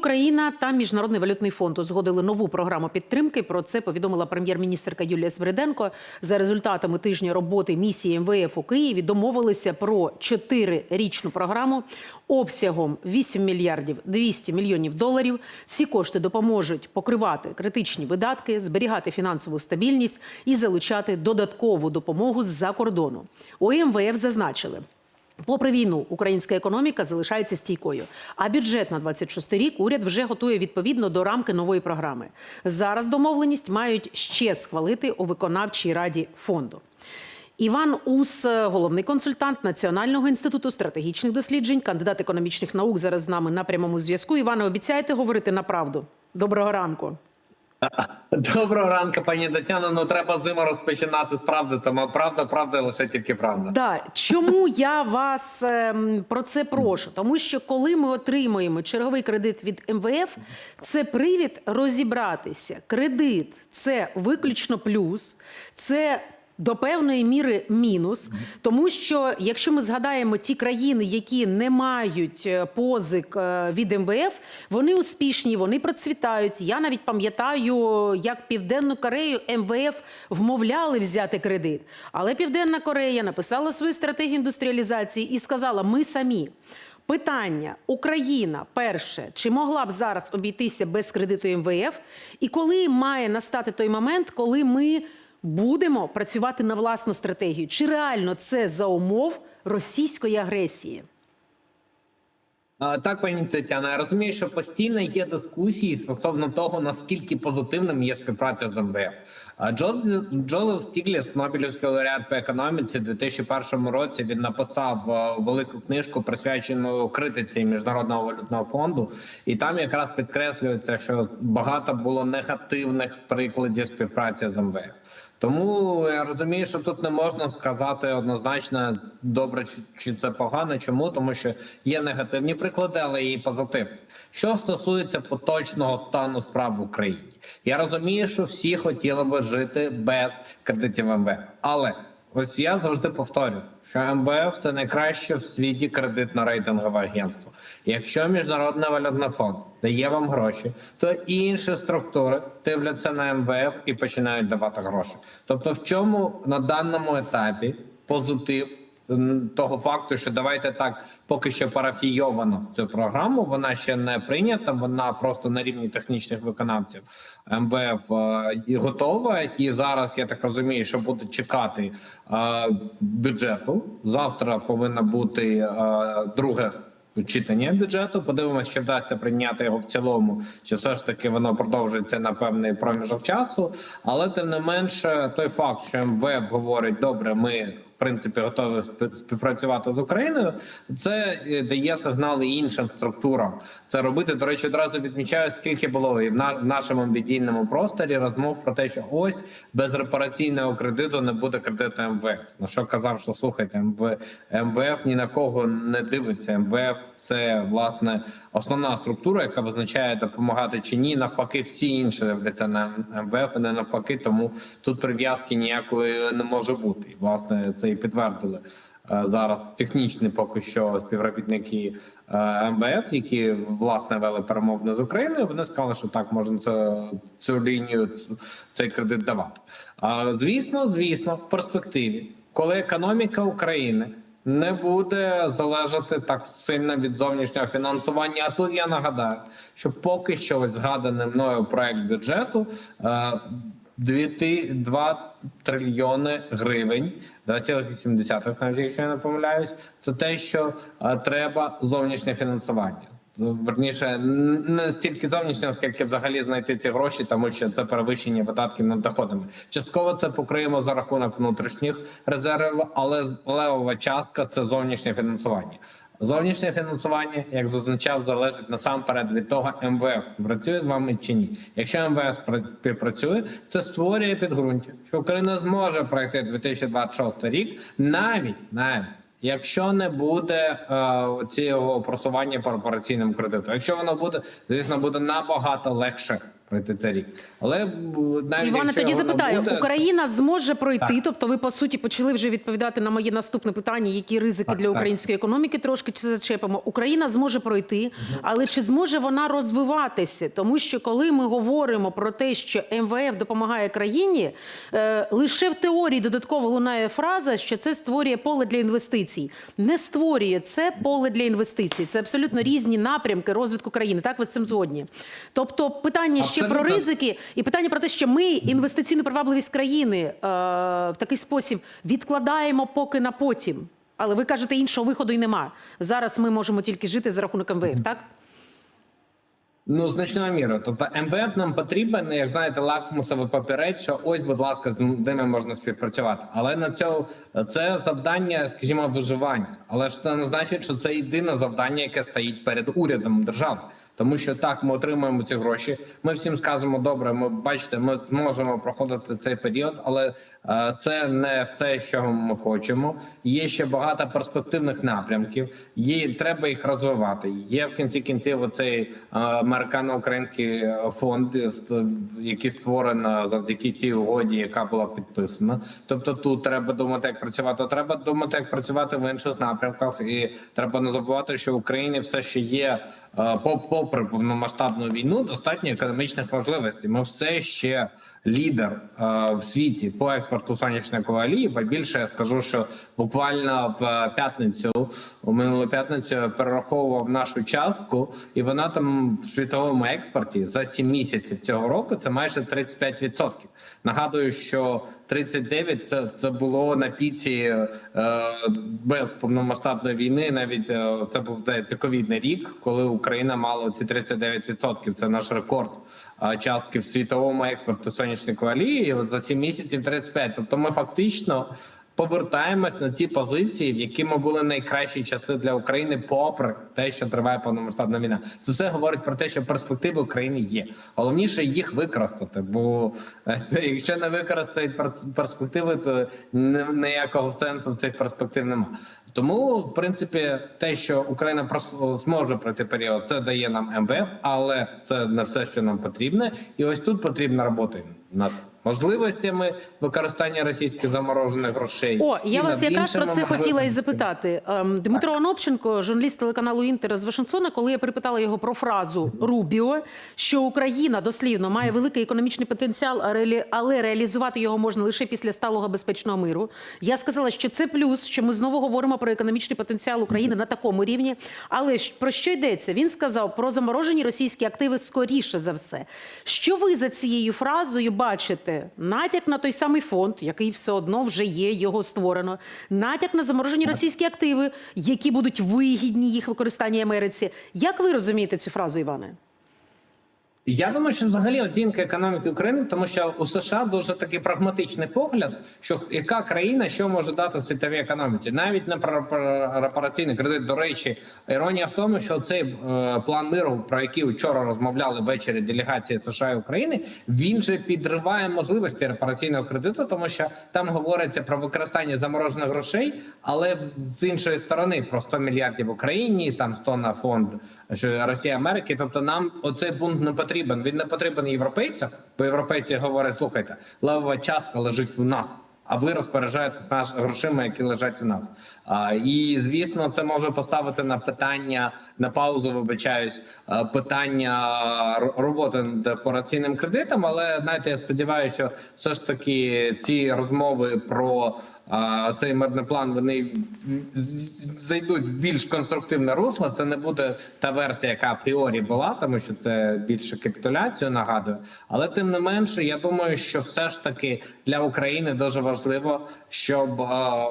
Україна та Міжнародний валютний фонд узгодили нову програму підтримки. Про це повідомила прем'єр-міністерка Юлія Свириденко. За результатами тижня роботи місії МВФ у Києві домовилися про чотирирічну програму обсягом 8 мільярдів 200 мільйонів доларів. Ці кошти допоможуть покривати критичні видатки, зберігати фінансову стабільність і залучати додаткову допомогу з-за кордону. У МВФ зазначили. Попри війну, українська економіка залишається стійкою. А бюджет на 26 рік уряд вже готує відповідно до рамки нової програми. Зараз домовленість мають ще схвалити у виконавчій раді фонду. Іван Ус, головний консультант Національного інституту стратегічних досліджень, кандидат економічних наук, зараз з нами на прямому зв'язку. Іване, обіцяєте говорити на правду? Доброго ранку. Доброго ранку, пані Тетяно. Ну треба зиму розпочинати з правди, тому правда, правда, лише тільки правда. Да, чому я вас ем, про це прошу? Тому що коли ми отримуємо черговий кредит від МВФ, це привід розібратися. Кредит це виключно плюс, це до певної міри мінус, тому що якщо ми згадаємо ті країни, які не мають е, позик е, від МВФ, вони успішні, вони процвітають. Я навіть пам'ятаю, як Південну Корею МВФ вмовляли взяти кредит. Але Південна Корея написала свою стратегію індустріалізації і сказала: ми самі. Питання Україна перше, чи могла б зараз обійтися без кредиту МВФ, і коли має настати той момент, коли ми будемо працювати на власну стратегію? Чи реально це за умов російської агресії? Так, пані Тетяно, я розумію, що постійно є дискусії стосовно того, наскільки позитивним є співпраця з МВФ. Джозеф Стігліс, Нобелівський лауреат по економіці, у 2001 році він написав велику книжку, присвячену критиці міжнародного валютного фонду, і там якраз підкреслюється, що багато було негативних прикладів співпраці з МВФ. Тому я розумію, що тут не можна казати однозначно добре чи, це погано. Чому тому, що є негативні приклади, але і позитивні. Що стосується поточного стану справ в Україні, я розумію, що всі хотіли би жити без кредитів МВФ. Але ось я завжди повторюю, що МВФ це найкраще в світі кредитно-рейтингове агентство. Якщо міжнародний валютний фонд дає вам гроші, то інші структури дивляться на МВФ і починають давати гроші. Тобто, в чому на даному етапі позитив того факту, що давайте так поки що парафійовано цю програму. Вона ще не прийнята, вона просто на рівні технічних виконавців МВФ е, готова. І зараз я так розумію, що буде чекати е, бюджету. Завтра повинна бути е, друге. Читання бюджету, подивимося, чи вдасться прийняти його в цілому, чи все ж таки воно продовжується на певний проміжок часу. Але тим не менше, той факт, що МВФ говорить, добре, ми принципі готові спі- співпрацювати з Україною, це е, дає сигнали іншим структурам. Це робити. До речі, одразу відмічаю, скільки було і в нашому медійному просторі розмов про те, що ось без репараційного кредиту не буде кредиту МВФ. На що казав, що слухайте, МВ, МВФ ні на кого не дивиться. МВФ це власне основна структура, яка визначає допомагати чи ні. Навпаки, всі інші дивляться на МВФ, і не навпаки, тому тут прив'язки ніякої не може бути. І, власне, це і підтвердили. е, Зараз технічні поки що співробітники е, МВФ, які власне вели перемовини з Україною, вони сказали, що так можна це, цю лінію, цей кредит давати. А звісно, звісно, в перспективі, коли економіка України не буде залежати так сильно від зовнішнього фінансування. А тут я нагадаю, що поки що ось згаданий мною проект бюджету. Е, 2 трильйони гривень, 2,7, навіть якщо я не помиляюсь, це те, що е, треба зовнішнє фінансування. Верніше, не стільки зовнішнього, скільки взагалі знайти ці гроші, тому що це перевищення видатків над доходами. Частково це покриємо за рахунок внутрішніх резервів, але левова частка це зовнішнє фінансування. Зовнішнє фінансування, як зазначав, залежить насамперед від того, МВФ співпрацює з вами чи ні. Якщо спра- співпрацює, це створює підґрунтя, що Україна зможе пройти 2026 рік, навіть навіть якщо не буде е, цього просування по операційному кредиту. Якщо воно буде, звісно, буде набагато легше пройти цей рік. Але навіть Іване, якщо тоді запитаю: буде, Україна зможе пройти? Так. Тобто, ви по суті почали вже відповідати на моє наступне питання, які ризики Так, для так. української економіки трошки чи зачепимо. Україна зможе пройти, але чи зможе вона розвиватися? Тому що коли ми говоримо про те, що МВФ допомагає країні, е, лише в теорії додатково лунає фраза, що це створює поле для інвестицій. Не створює це поле для інвестицій. Це абсолютно різні напрямки розвитку країни. Так, ви з цим згодні. Тобто, питання ще про ризики і питання про те, що ми інвестиційну привабливість країни е, в такий спосіб відкладаємо поки на потім. Але ви кажете, іншого виходу й нема. Зараз ми можемо тільки жити за рахунок МВФ, так? Ну, значною мірою. Тобто МВФ нам потрібен, як знаєте, лакмусовий папірець, що ось, будь ласка, з ними можна співпрацювати. Але на цьому це завдання, скажімо, виживання. Але ж це не значить, що це єдине завдання, яке стоїть перед урядом держави. Тому що так ми отримуємо ці гроші. Ми всім скажемо, добре, ми бачите, ми зможемо проходити цей період, але е, це не все, що ми хочемо. Є ще багато перспективних напрямків. Є треба їх розвивати. Є в кінці кінців оцей е, американо-український е, фонд, е, який створено завдяки тій угоді, яка була підписана. Тобто, тут треба думати, як працювати. Треба думати, як працювати в інших напрямках, і треба не забувати, що в Україні все ще є е, по- попри повномасштабну війну, достатньо економічних можливостей. Ми все ще лідер е, в світі по експорту сонячної олії. Ба більше я скажу, що буквально в п'ятницю, у минулу п'ятницю, перераховував нашу частку, і вона там в світовому експорті за 7 місяців цього року це майже 35%. Нагадую, що 39 це, це було на піці е, без повномасштабної війни. Навіть е, це був здається ковідний рік, коли Україна мала ці 39%. Це наш рекорд е, частки в світовому експорту сонячної олії. За 7 місяців 35. Тобто, ми фактично. Повертаємось на ті позиції, в які ми були найкращі часи для України, попри те, що триває повномасштабна війна. Це все говорить про те, що перспективи України є. Головніше їх використати. Бо е, якщо не використають перспективи, то ніякого сенсу цих перспектив немає. Тому, в принципі, те, що Україна зможе пройти період, це дає нам МВФ, але це не все, що нам потрібне. І ось тут потрібна робота над можливостями використання російських заморожених грошей. О, і я вас якраз про це хотіла і запитати. Ем, Дмитро Анопченко, журналіст телеканалу Інтер з Вашингтона, коли я припитала його про фразу Рубіо, що Україна дослівно має великий економічний потенціал, але реалізувати його можна лише після сталого безпечного миру. Я сказала, що це плюс, що ми знову говоримо про економічний потенціал України на такому рівні. Але про що йдеться? Він сказав про заморожені російські активи скоріше за все. Що ви за цією фразою бачите? Натяк на той самий фонд, який все одно вже є, його створено. Натяк на заморожені російські активи, які будуть вигідні їх використання Америці. Як ви розумієте цю фразу, Іване? Я думаю, що взагалі оцінка економіки України, тому що у США дуже такий прагматичний погляд, що яка країна що може дати світовій економіці, навіть на репараційний кредит. До речі, іронія в тому, що цей е, план миру, про який вчора розмовляли ввечері делегації США і України, він же підриває можливості репараційного кредиту, тому що там говориться про використання заморожених грошей, але з іншої сторони про 100 мільярдів Україні, там 100 на фонд що Росія Америки. Тобто нам оцей пункт не потрібен. Він не потрібен європейцям, бо європейці говорять: слухайте, левова частка лежить в нас. А ви розпоряджаєтесь наш грошима, які лежать у нас. А, і звісно, це може поставити на питання на паузу. Вибачаюсь, питання роботи над операційним кредитом. Але знаєте, я сподіваюся, що все ж таки ці розмови про цей мирний план вони зайдуть в більш конструктивне русло. Це не буде та версія, яка апріорі була, тому що це більше капітуляцію нагадує. Але тим не менше, я думаю, що все ж таки для України дуже важливо, щоб а,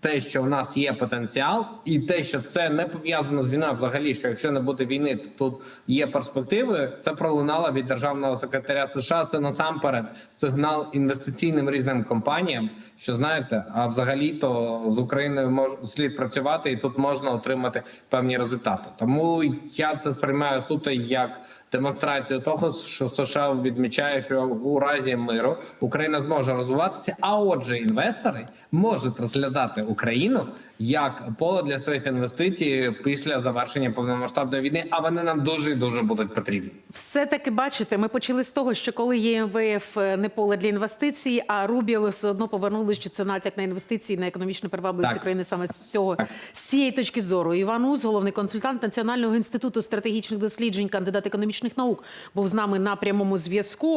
те, що в нас є потенціал, і те, що це не пов'язано з війною, взагалі, що якщо не буде війни, то тут є перспективи. Це пролунало від державного секретаря США. Це насамперед сигнал інвестиційним різним компаніям. Що знаєте, а взагалі то з Україною мож слід працювати, і тут можна отримати певні результати. Тому я це сприймаю суто як демонстрацію того, що США відмічає, що у разі миру Україна зможе розвиватися. А отже, інвестори можуть розглядати Україну як поле для своїх інвестицій після завершення повномасштабної війни, а вони нам дуже і дуже будуть потрібні. Все таки бачите, ми почали з того, що коли є МВФ е, не поле для інвестицій, а Рубіо ви все одно повернули, що це натяк на інвестиції, на економічну привабливість Так. України саме з цього Так. з цієї точки зору. Іван Уз, головний консультант Національного інституту стратегічних досліджень, кандидат економічних наук, був з нами на прямому зв'язку.